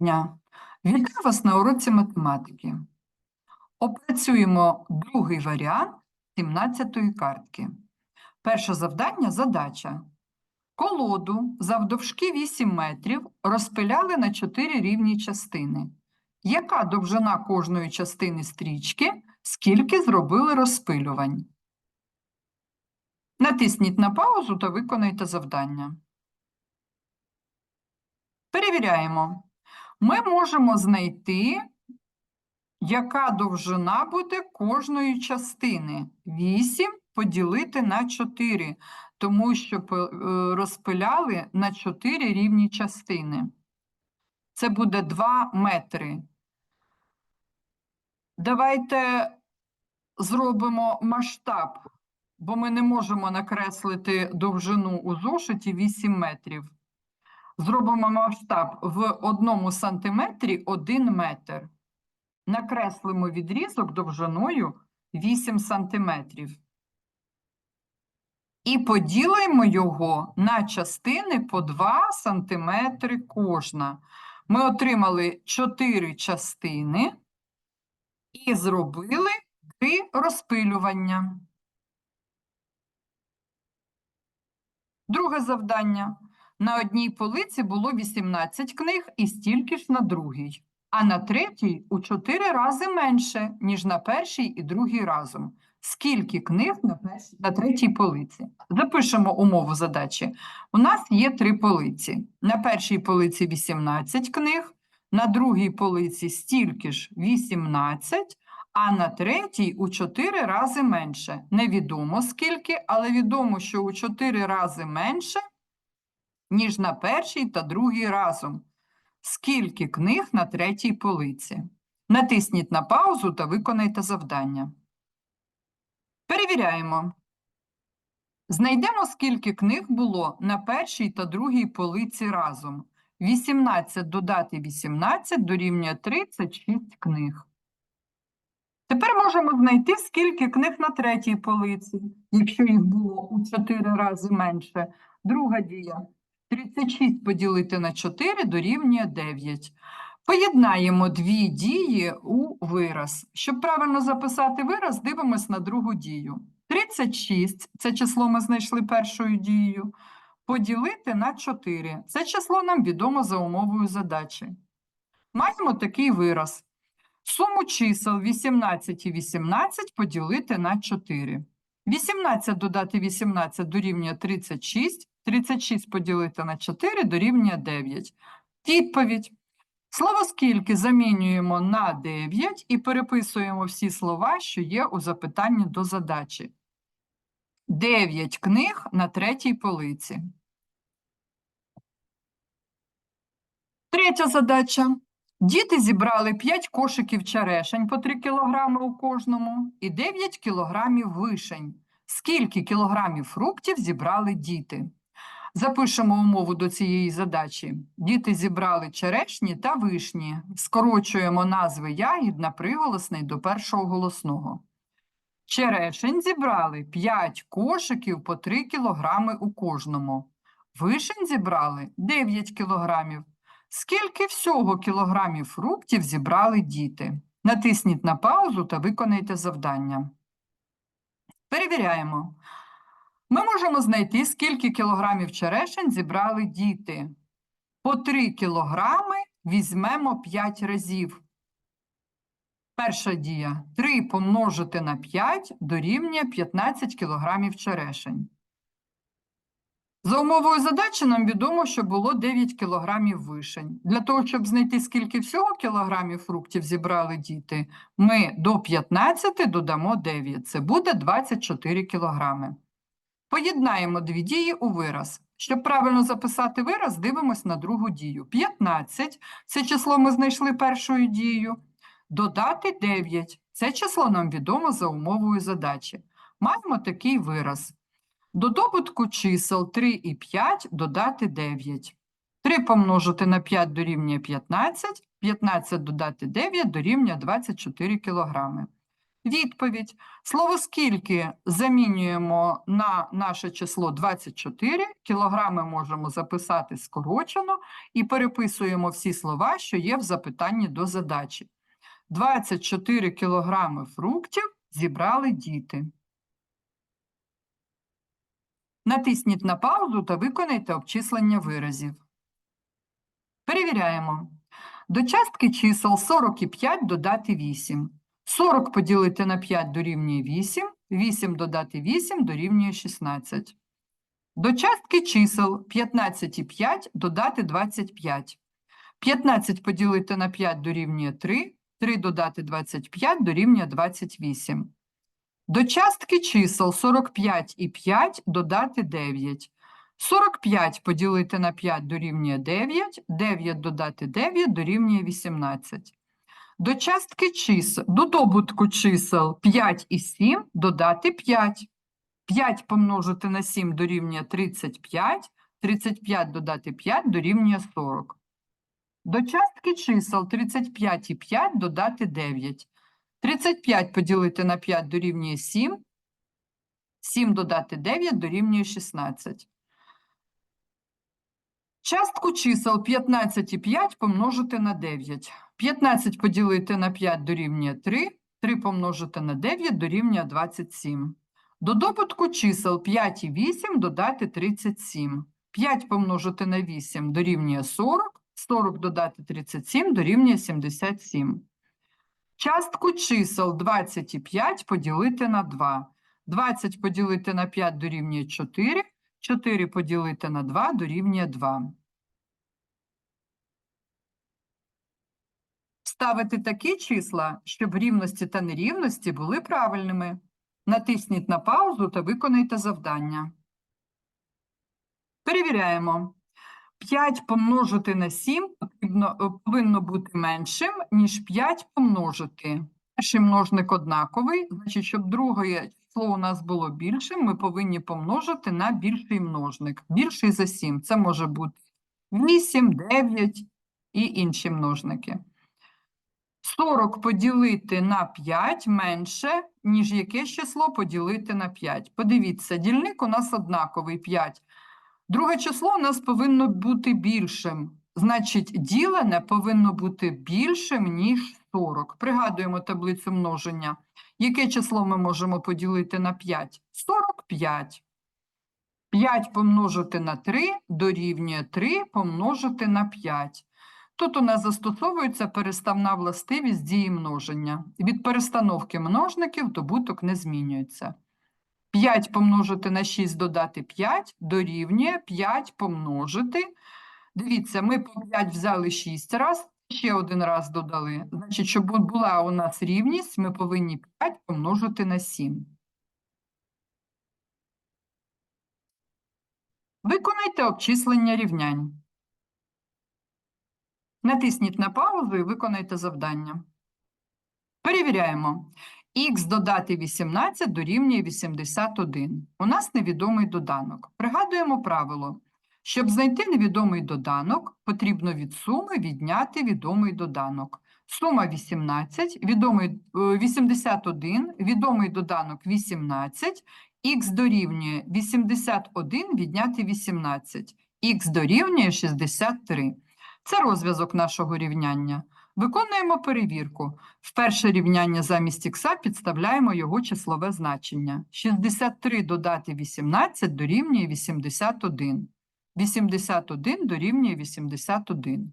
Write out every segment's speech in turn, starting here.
дня! Вітаю вас на уроці математики. Опрацюємо другий варіант 17-ї картки. Перше завдання – задача. Колоду завдовжки 8 метрів розпиляли на 4 рівні частини. Яка довжина кожної частини стрічки, скільки зробили розпилювань? Натисніть на паузу та виконайте завдання. Перевіряємо. Ми можемо знайти, яка довжина буде кожної частини. 8 поділити на 4, тому що е, розпиляли на 4 рівні частини. Це буде 2 метри. Давайте зробимо масштаб, бо ми не можемо накреслити довжину у зошиті 8 метрів. Зробимо масштаб в одному сантиметрі 1 метр. Накреслимо відрізок довжиною 8 сантиметрів. І поділимо його на частини по 2 сантиметри кожна. Ми отримали 4 частини і зробили 3 розпилювання. Друге завдання. На одній полиці було 18 книг і стільки ж на другій, а на третій у 4 рази менше, ніж на першій і другій разом. Скільки книг на, першій, на третій полиці? Запишемо умову задачі. У нас є три полиці. На першій полиці 18 книг, на другій полиці стільки ж 18, а на третій у 4 рази менше. Невідомо скільки, але відомо, що у 4 рази менше ніж на першій та другій разом. Скільки книг на третій полиці? Натисніть на паузу та виконайте завдання. Перевіряємо. Знайдемо, скільки книг було на першій та другій полиці разом. 18 додати 18 дорівнює 36 книг. Тепер можемо знайти, скільки книг на третій полиці, якщо їх було у 4 рази менше. Друга дія. 36 поділити на 4 дорівнює 9. Поєднаємо дві дії у вираз. Щоб правильно записати вираз, дивимось на другу дію. 36 – це число ми знайшли першою дією. Поділити на 4. Це число нам відомо за умовою задачі. Маємо такий вираз. Суму чисел 18 і 18 поділити на 4. 18 додати 18 дорівнює 36. 36 поділити на 4 дорівнює 9. Відповідь. Слово «скільки» замінюємо на 9 і переписуємо всі слова, що є у запитанні до задачі. 9 книг на третій полиці. Третя задача. Діти зібрали 5 кошиків черешень по 3 кг у кожному і 9 кг вишень. Скільки кілограмів фруктів зібрали діти? Запишемо умову до цієї задачі. Діти зібрали черешні та вишні. Скорочуємо назви ягід на приголосний до першого голосного. Черешень зібрали 5 кошиків по 3 кілограми у кожному. Вишень зібрали 9 кілограмів. Скільки всього кілограмів фруктів зібрали діти? Натисніть на паузу та виконайте завдання. Перевіряємо. Ми можемо знайти, скільки кілограмів черешень зібрали діти. По 3 кілограми візьмемо 5 разів. Перша дія. 3 помножити на 5 дорівнює 15 кілограмів черешень. За умовою задачі нам відомо, що було 9 кілограмів вишень. Для того, щоб знайти, скільки всього кілограмів фруктів зібрали діти, ми до 15 додамо 9. Це буде 24 кілограми. Поєднаємо дві дії у вираз. Щоб правильно записати вираз, дивимось на другу дію. 15 – це число ми знайшли першою дією. Додати 9 – це число нам відомо за умовою задачі. Маємо такий вираз. До добутку чисел 3 і 5 додати 9. 3 помножити на 5 дорівнює 15, 15 додати 9 дорівнює 24 кілограми. Відповідь. Слово скільки замінюємо на наше число 24, кілограми можемо записати скорочено і переписуємо всі слова, що є в запитанні до задачі. 24 кілограми фруктів зібрали діти. Натисніть на паузу та виконайте обчислення виразів. Перевіряємо. До частки чисел 40 і 5 додати 8. 40 поділити на 5 дорівнює 8, 8 додати 8 дорівнює 16. До частки чисел 15 і 5 додати 25. 15 поділити на 5 дорівнює 3, 3 додати 25 дорівнює 28. До частки чисел 45 і 5 додати 9. 45 поділити на 5 дорівнює 9, 9 додати 9 дорівнює 18. До частки чисел, до добутку чисел 5 і 7 додати 5. 5 помножити на 7 дорівнює 35, 35 додати 5 дорівнює 40. До частки чисел 35 і 5 додати 9. 35 поділити на 5 дорівнює 7, 7 додати 9 дорівнює 16. Частку чисел 15 і 5 помножити на 9. 15 поділити на 5 дорівнює 3, 3 помножити на 9 дорівнює 27. До добутку чисел 5 і 8 додати 37. 5 помножити на 8 дорівнює 40, 40 додати 37 дорівнює 77. Частку чисел 25 поділити на 2. 20 поділити на 5 дорівнює 4, 4 поділити на 2 дорівнює 2. Ставити такі числа, щоб рівності та нерівності були правильними. Натисніть на паузу та виконайте завдання. Перевіряємо. 5 помножити на 7 потрібно, е, повинно бути меншим, ніж 5 помножити. Перший множник однаковий, значить, щоб друге число у нас було більшим, ми повинні помножити на більший множник. Більший за 7. Це може бути 8, 9 і інші множники. 40 поділити на 5 менше, ніж яке число поділити на 5. Подивіться, дільник у нас однаковий 5. Друге число у нас повинно бути більшим. Значить, ділене повинно бути більшим, ніж 40. Пригадуємо таблицю множення. Яке число ми можемо поділити на 5? 45. 5 помножити на 3 дорівнює 3 помножити на 5. Тут у нас застосовується переставна властивість дії множення. Від перестановки множників добуток не змінюється. 5 помножити на 6 додати 5 дорівнює 5 помножити. Дивіться, ми по 5 взяли 6 раз, ще один раз додали. Значить, щоб була у нас рівність, ми повинні 5 помножити на 7. Виконайте обчислення рівнянь. Натисніть на паузу і виконайте завдання. Перевіряємо. Х додати 18 дорівнює 81. У нас невідомий доданок. Пригадуємо правило. Щоб знайти невідомий доданок, потрібно від суми відняти відомий доданок. Сума 18, відомий, е, 81, відомий доданок 18, х дорівнює 81 відняти 18, х дорівнює 63. Це розв'язок нашого рівняння. Виконуємо перевірку. В перше рівняння замість х підставляємо його числове значення. 63 додати 18 дорівнює 81. 81 дорівнює 81.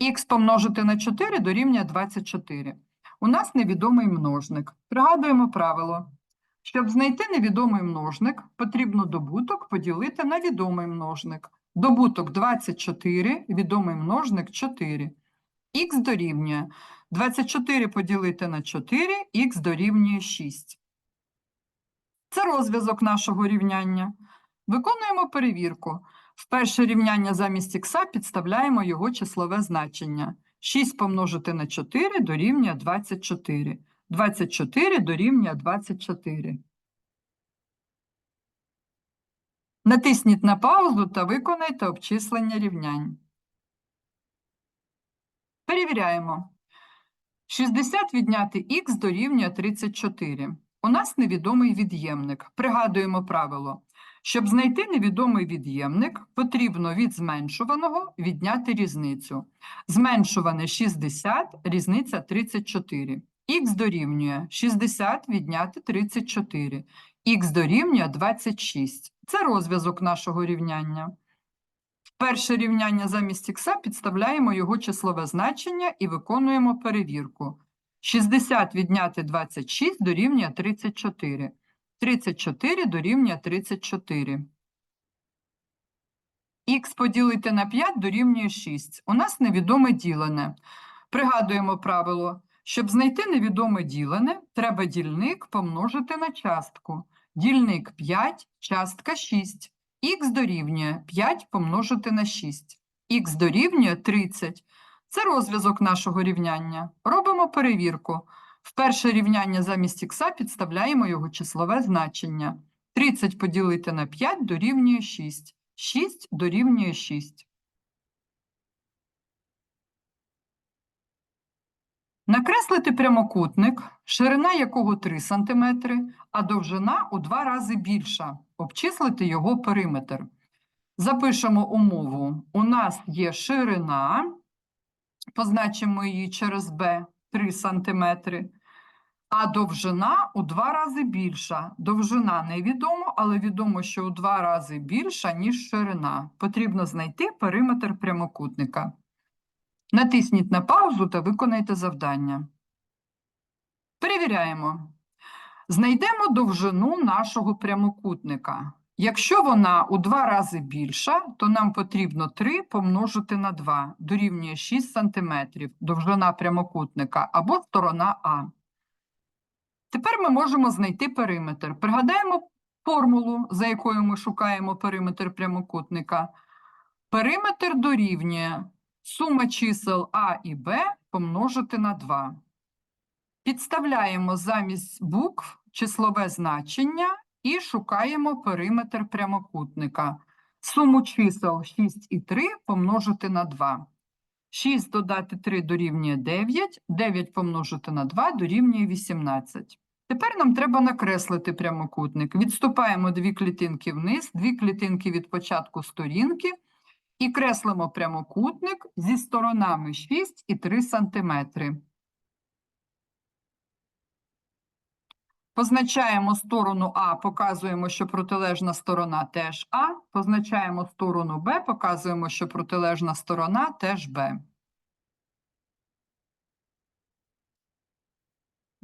Х помножити на 4 дорівнює 24. У нас невідомий множник. Пригадуємо правило. Щоб знайти невідомий множник, потрібно добуток поділити на відомий множник. Добуток 24, відомий множник 4. Х дорівнює 24 поділити на 4, х дорівнює 6. Це розв'язок нашого рівняння. Виконуємо перевірку. В перше рівняння замість х підставляємо його числове значення. 6 помножити на 4 дорівнює 24. 24 дорівнює 24. Натисніть на паузу та виконайте обчислення рівнянь. Перевіряємо. 60 відняти х дорівнює 34. У нас невідомий від'ємник. Пригадуємо правило. Щоб знайти невідомий від'ємник, потрібно від зменшуваного відняти різницю. Зменшуване 60, різниця 34. Х дорівнює 60 відняти 34. Х дорівнює 26. Це розв'язок нашого рівняння. В перше рівняння замість х підставляємо його числове значення і виконуємо перевірку. 60 відняти 26 дорівнює 34. 34 дорівнює 34. Х поділити на 5 дорівнює 6. У нас невідоме ділене. Пригадуємо правило. Щоб знайти невідоме ділене, треба дільник помножити на частку. Дільник 5, частка 6. Х дорівнює 5 помножити на 6. Х дорівнює 30. Це розв'язок нашого рівняння. Робимо перевірку. В перше рівняння замість х підставляємо його числове значення. 30 поділити на 5 дорівнює 6. 6 дорівнює 6. Накреслити прямокутник, ширина якого 3 см, а довжина у два рази більша. Обчислити його периметр. Запишемо умову. У нас є ширина, позначимо її через b 3 см, а довжина у два рази більша. Довжина невідомо, але відомо, що у два рази більша, ніж ширина. Потрібно знайти периметр прямокутника. Натисніть на паузу та виконайте завдання. Перевіряємо. Знайдемо довжину нашого прямокутника. Якщо вона у два рази більша, то нам потрібно 3 помножити на 2, дорівнює 6 см, довжина прямокутника або сторона А. Тепер ми можемо знайти периметр. Пригадаємо формулу, за якою ми шукаємо периметр прямокутника. Периметр дорівнює сума чисел А і Б помножити на 2. Підставляємо замість букв числове значення і шукаємо периметр прямокутника. Суму чисел 6 і 3 помножити на 2. 6 додати 3 дорівнює 9, 9 помножити на 2 дорівнює 18. Тепер нам треба накреслити прямокутник. Відступаємо дві клітинки вниз, дві клітинки від початку сторінки і креслимо прямокутник зі сторонами 6 і 3 см. Позначаємо сторону А, показуємо, що протилежна сторона теж А. Позначаємо сторону Б, показуємо, що протилежна сторона теж Б.